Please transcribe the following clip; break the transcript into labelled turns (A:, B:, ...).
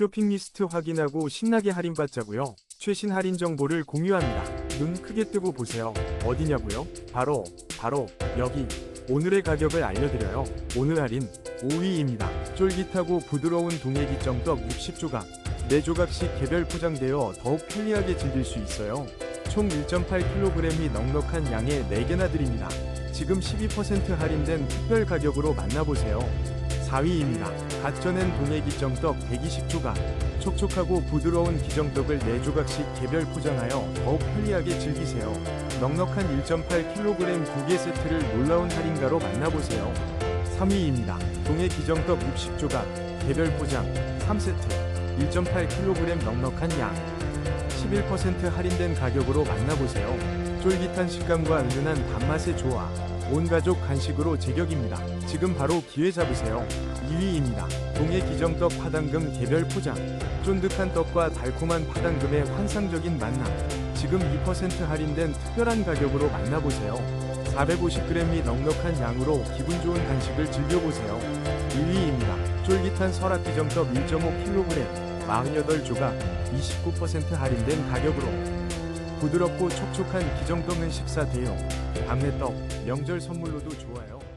A: 쇼핑 리스트 확인하고 신나게 할인받자고요. 최신 할인 정보를 공유합니다. 눈 크게 뜨고 보세요. 어디냐고요? 바로 바로 여기. 오늘의 가격을 알려드려요. 오늘 할인 5위입니다. 쫄깃하고 부드러운 동해기정떡 60조각. 4조각씩 개별 포장되어 더욱 편리하게 즐길 수 있어요. 총 1.8kg이 넉넉한 양에 4개나 드립니다. 지금 12% 할인된 특별 가격으로 만나보세요. 4위입니다. 갓 쪄낸 동해 기정떡 120조각. 촉촉하고 부드러운 기정떡을 4조각씩 개별 포장하여 더욱 편리하게 즐기세요. 넉넉한 1.8kg 2개 세트를 놀라운 할인가로 만나보세요. 3위입니다. 동해 기정떡 60조각, 개별 포장, 3세트, 1.8kg 넉넉한 양. 11% 할인된 가격으로 만나보세요. 쫄깃한 식감과 은은한 단맛의 조화. 온 가족 간식으로 제격입니다. 지금 바로 기회 잡으세요. 2위입니다. 동해 기정떡 파당금 개별 포장. 쫀득한 떡과 달콤한 파당금의 환상적인 만남. 지금 2% 할인된 특별한 가격으로 만나보세요. 450g이 넉넉한 양으로 기분 좋은 간식을 즐겨보세요. 1위입니다. 쫄깃한 설악 기정떡 1.5kg 48조각 29% 할인된 가격으로 부드럽고 촉촉한 기정떡은 식사 대용, 밤내떡, 명절 선물로도 좋아요.